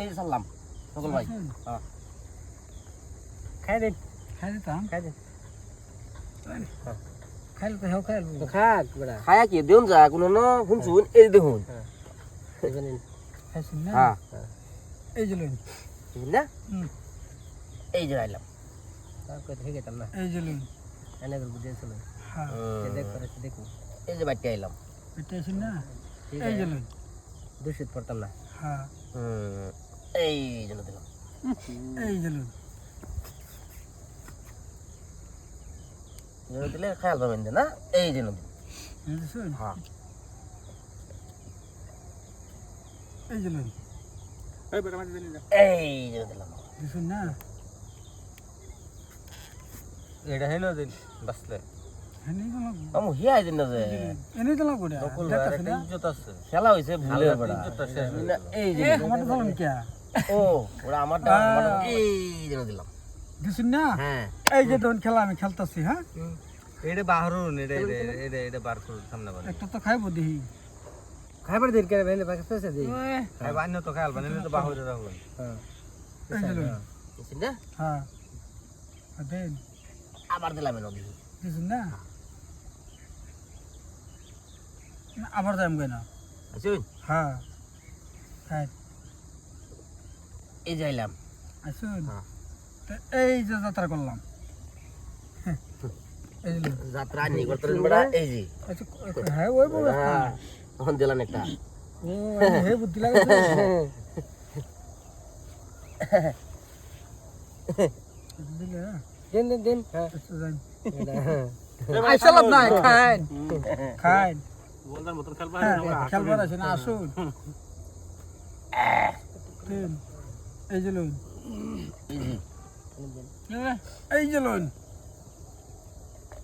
এই যে সারলাম সকল ভাই হ্যাঁ। খাই দিন। খাই দিতাম। খাই দিন। খাইলে তো হেও খাইল খাক বেড়া। খায়া কি দেউন যা কোনো ন শুনছুন এই দেখুন। খাইছেন না? হ্যাঁ। এই যে লইন। না? এই যে আইলাম তারপরে থেকে গেতাম না? এই যে লইন। এনে করে বুঝিয়েছিল হ্যাঁ। দেখ করেছি দেখুন এই যে বাইতে আইলাম এটা আছেন না? এই যে লইন। দূষিত পড়তাম না। হ্যাঁ। হুম, এই দিলাম। এই দিলে খেয়াল পাবেন না? এই দিন হ্যাঁ। এই এই দিলাম। না? এটা হেন দিন বাসলে খেলা ভুলে হয়ে এই যে। ও ওরা আমারটা এই দিলাম। দিছেন না? হ্যাঁ। এই যে তখন খেলা আমি খেলতাছি হ্যাঁ? এটা বাহরুন এটা এটা এটা বার করুন সামনে বার। একটা তো খাইবো দেখি। খাইবার দিন করে বেলে পাকে পয়সা দেই খাইবা অন্য তো খাইল বানালে তো বাহরে রাখুন এই যে লইন না? হ্যাঁ। দেন। আবার দিলাম নদী দিছেন না? না, আবার যাইম কেন? আসুন হ্যাঁ। হ্যাঁ এই যে আইলাম আসুন। হ্যাঁ। এই যে যাত্রা করলাম। হ্যাঁ। যাত্রা নি করতেন বড়া এই যে। আচ্ছা হ্যাঁ ওই বউ দিলাম একটা। ও হে বুদ্ধি লাগাইছে। দিন দিন দিন। আচ্ছা হ্যাঁ। আইসা লাভ নাই খাইন। খাইন। বলদার মতন খেলবা খেলবার আছে না আসুন। এই যে লোন এই যে এই যে লোন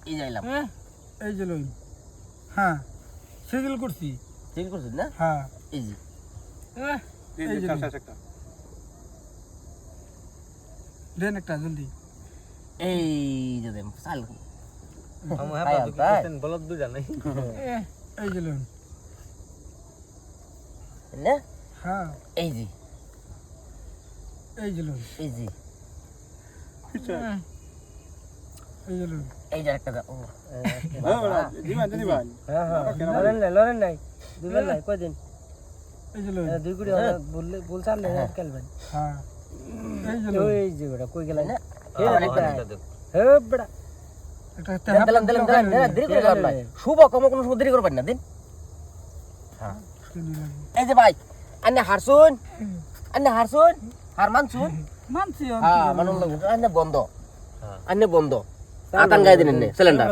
এই যে আইলাম। এই যে লোন হ্যাঁ সিজিল করছি। ঠিক করছেন না? হ্যাঁ। এই যে। এই যে লোন দেন একটা জলদি। এই যে দেম চাল। হ্যাঁ। দুটো বলদ দুইটা নাই। এই যে লোন না? হ্যাঁ। এই যে। এই যে লোন এই যে। এই যে লোন এই যে একটা ও হ্যাঁ হ্যাঁ লরেন নাই লরেন নাই। দুইবার নাই কয়দিন? এই যে লোন দুই কুড়ি বললে বলছাল না খেলবেন। হ্যাঁ। এই যে লোন ওই যে বেটা কই গেল না। আবার একটা হে বেটা। দিলাম দিলাম দিলাম দিলাম দেরি করে লাভ নাই। শুভ কম কোনো সময় দেরি করবেন না দিন। হ্যাঁ। এই যে ভাই আন্নে হারছুন আন্নে হারছুন হার মানছুন মানছি হ্যাঁ মানুষ আন্নে বন্ধ। আন্নে বন্ধ। আতান গায়ে দিন সিলিন্ডার